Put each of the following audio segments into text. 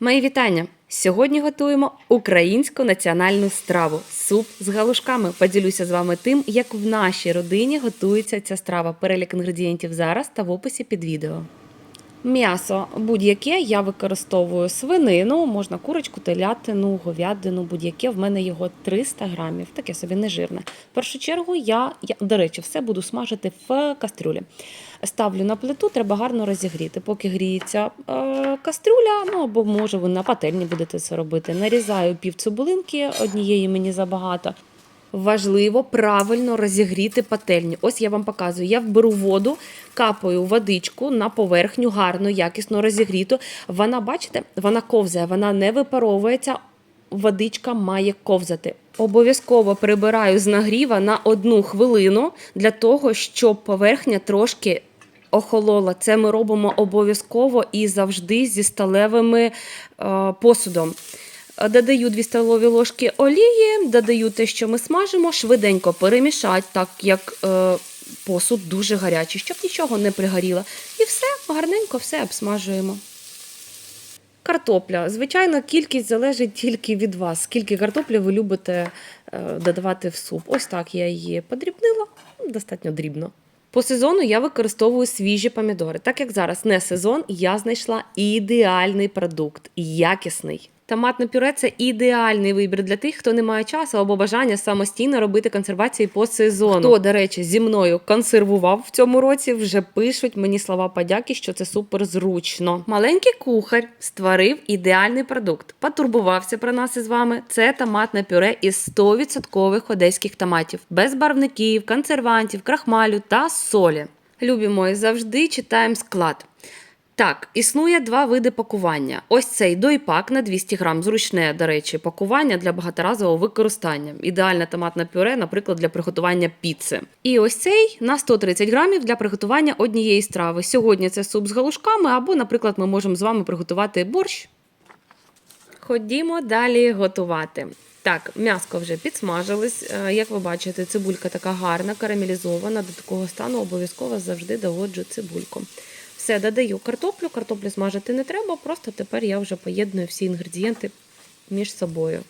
Мої вітання! Сьогодні готуємо українську національну страву суп з галушками. Поділюся з вами тим, як в нашій родині готується ця страва. Перелік інгредієнтів зараз та в описі під відео. М'ясо будь-яке я використовую свинину, можна курочку, телятину, говядину, будь-яке. В мене його 300 грамів, таке собі нежирне. В першу чергу я, я, до речі, все буду смажити в кастрюлі. Ставлю на плиту, треба гарно розігріти. Поки гріється е, кастрюля, ну або може ви на пательні будете це робити. Нарізаю пів цибулинки, однієї мені забагато. Важливо правильно розігріти пательню. Ось я вам показую. Я беру воду, капаю водичку на поверхню, гарно, якісно розігріту. Вона, бачите, вона ковзає, вона не випаровується. Водичка має ковзати. Обов'язково прибираю з нагріва на одну хвилину для того, щоб поверхня трошки охолола. Це ми робимо обов'язково і завжди зі сталевими е, посудом. Додаю 2 столові ложки олії, додаю те, що ми смажимо, швиденько перемішати, так як е, посуд дуже гарячий, щоб нічого не пригоріло. І все, гарненько все обсмажуємо. Картопля. Звичайно, кількість залежить тільки від вас. Скільки картоплі ви любите е, додавати в суп. Ось так я її подрібнила, достатньо дрібно. По сезону я використовую свіжі помідори. Так як зараз не сезон, я знайшла ідеальний продукт, якісний. Томатне пюре це ідеальний вибір для тих, хто не має часу або бажання самостійно робити консервації по сезону. Хто, до речі, зі мною консервував в цьому році, вже пишуть мені слова подяки, що це супер зручно. Маленький кухар створив ідеальний продукт. Потурбувався про нас із вами. Це томатне пюре із 100% одеських томатів, без барвників, консервантів, крахмалю та солі. Любі мої, завжди читаємо склад. Так, існує два види пакування. Ось цей дойпак на 200 грам, зручне, до речі, пакування для багаторазового використання. Ідеальне томатне пюре, наприклад, для приготування піци. І ось цей на 130 грамів для приготування однієї страви. Сьогодні це суп з галушками, або, наприклад, ми можемо з вами приготувати борщ. Ходімо далі готувати. Так, м'яско вже підсмажилось. Е, Як ви бачите, цибулька така гарна, карамелізована. До такого стану обов'язково завжди доводжу цибульку. Все, додаю картоплю. Картоплю смажити не треба, просто тепер я вже поєдную всі інгредієнти між собою.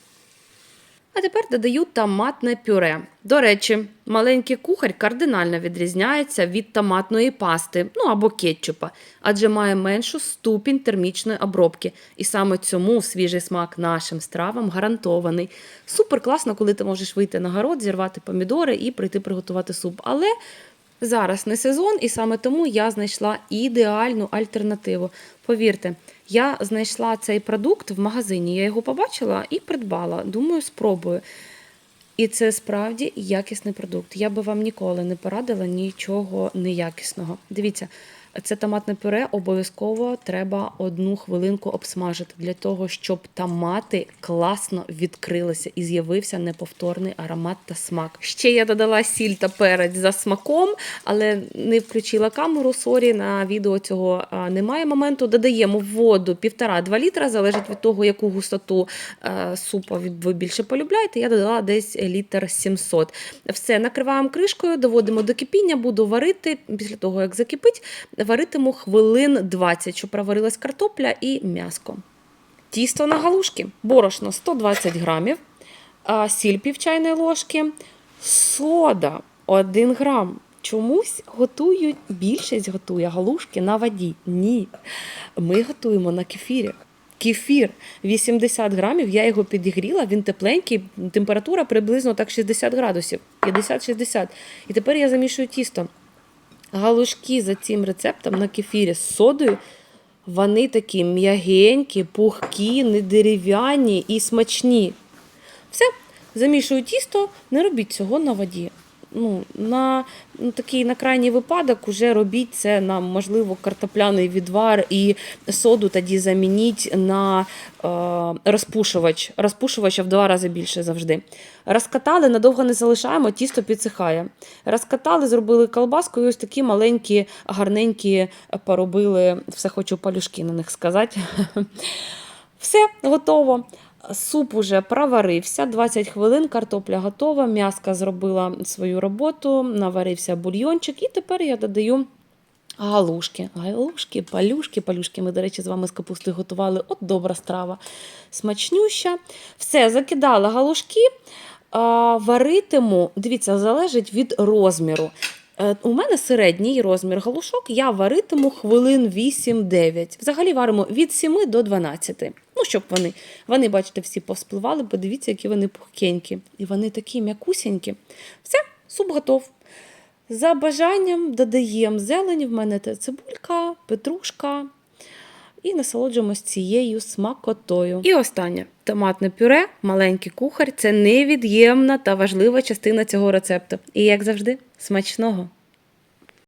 А тепер додаю томатне пюре. До речі, маленький кухар кардинально відрізняється від томатної пасти, ну або кетчупа, адже має меншу ступінь термічної обробки. І саме цьому свіжий смак нашим стравам гарантований. Супер класно, коли ти можеш вийти на город, зірвати помідори і прийти приготувати суп. Але Зараз не сезон, і саме тому я знайшла ідеальну альтернативу. Повірте, я знайшла цей продукт в магазині, я його побачила і придбала. Думаю, спробую. І це справді якісний продукт. Я би вам ніколи не порадила нічого неякісного. Дивіться, це томатне пюре обов'язково треба одну хвилинку обсмажити для того, щоб томати класно відкрилися і з'явився неповторний аромат та смак. Ще я додала сіль та перець за смаком, але не включила камеру. Сорі, на відео цього немає моменту. Додаємо воду 1,5-2 літра, залежить від того, яку густоту супа ви більше полюбляєте. Я додала десь літр 700. Все, накриваємо кришкою, доводимо до кипіння, буду варити після того, як закипить варитиму хвилин 20, щоб проварилась картопля і м'яско. Тісто на галушки. Борошно 120 грамів, сіль пів чайної ложки, сода 1 грам. Чомусь готують, більшість готує галушки на воді. Ні. Ми готуємо на кефірі. Кефір 80 грамів, я його підігріла, він тепленький, температура приблизно так 60 градусів, 50-60. І тепер я замішую тісто. Галушки за цим рецептом на кефірі з содою. Вони такі м'ягенькі, пухкі, не дерев'яні і смачні. Все, замішую тісто, не робіть цього на воді. Ну, На ну, такий на крайній випадок уже робіть це на, можливо, картопляний відвар і соду тоді замініть на е, розпушувач. Розпушувача в два рази більше завжди. Розкатали, надовго не залишаємо, тісто підсихає. Розкатали, зробили колбаску, і ось такі маленькі, гарненькі поробили, все хочу палюшки на них сказати. Все, готово. Суп уже проварився, 20 хвилин, картопля готова, м'яска зробила свою роботу, наварився бульйончик, і тепер я додаю Галушки, галушки, палюшки, палюшки. Ми, до речі, з вами з капусти готували. От добра страва. Смачнюща. Все, закидала галушки. Варитиму, дивіться, залежить від розміру. Е, У мене середній розмір галушок, я варитиму хвилин 8-9. Взагалі варимо від 7 до 12. Ну, щоб вони, вони, бачите, всі повспливали, подивіться, які вони пухкенькі. І вони такі м'якусінькі. Все, суп готов. За бажанням додаємо зелень, в мене це цибулька, петрушка. І насолоджуємось цією смакотою. І останнє томатне пюре, маленький кухар це невід'ємна та важлива частина цього рецепту. І як завжди, смачного!